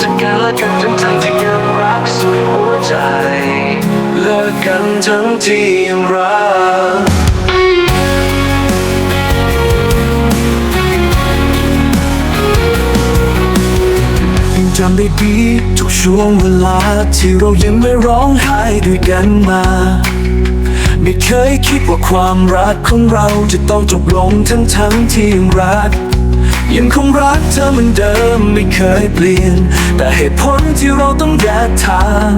จะกันและกันทั้งทั้งที่ยังรักสุดหัวใจเลิกกันทั้งที่ยังรักจำได้ดีทุกช่วงเวลาที่เรายิ้มแลร้องไห้ด้วยกันมาไม่เคยคิดว่าความรักของเราจะต้องจบลงทั้งทั้งที่ยังรัก ยังคงรักเธอเหมือนเดิมไม่เคยเปลี่ยน แต่เหตุผลที่เราต้องแยกทาง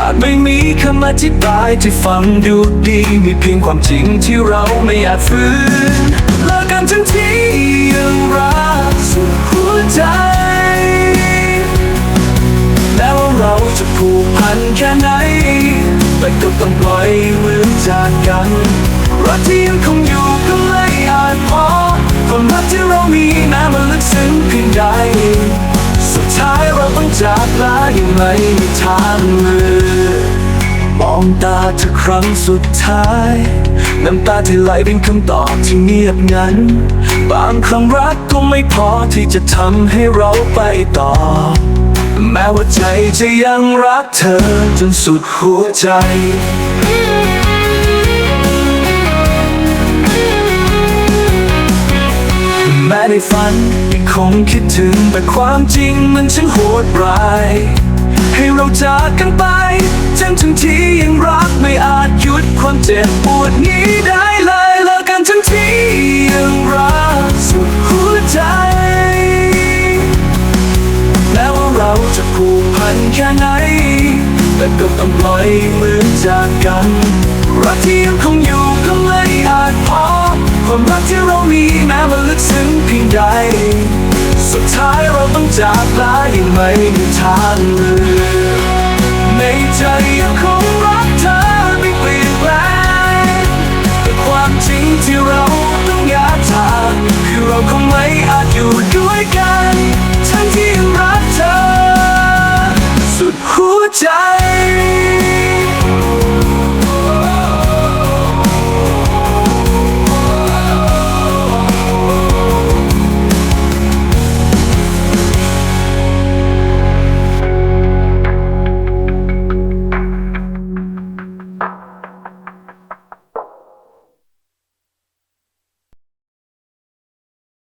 อาจไม่มีคำอธิบายที่ฟังดูดี มีเพียงความจริงที่เราไม่อาจฝืนเลิกกันทั้งที่ยังรักสุดหัวใจแม้วเราจะผูกพันแค่ไหน แต่ก็ต้องปล่อยมือจากกันรักที่ยังคง จากลาย่างไม่มีทางเลือกมองตาเธอครั้งสุดท้าย น้ำตาที่ไหลเป็นคำตอบที่เงียบงัน บางครั้งรักก็ไม่พอที่จะทำให้เราไปต่อ แม้ว่าใจจะยังรักเธอจนสุดหัวใจแม้ในฝันยัง คงคิดถึงแต่ความจริงมันช่างโหดร้าย ให้เราจากกันไปจนถึงที่ยังรักไม่อาจหยุดความเจ็บปวดนี้ได้เลยเลิกกันทั้งที่ยังรักสุดหัวใจ แม้ว่าเราจะผูกพันแค่ไหน แต่ก็ต้องปล่อยมือจากกัน รักที่ยังคงอยู่ก็ไม่อาจพอ ความรักที่เรามีแม้มันลึกซึ้งเพียงใด สุดท้ายเราต้องจากลาอย่างไม่มีทางเลือกในใจยังคงรักเธอไม่เปลี่ยนแปลงแต่ความจริงที่เราต้องแยกทางคือเราคงไม่อาจอยู่ด้วยกัน ทั้งที่ยังรักเธอ สุดหัวใจ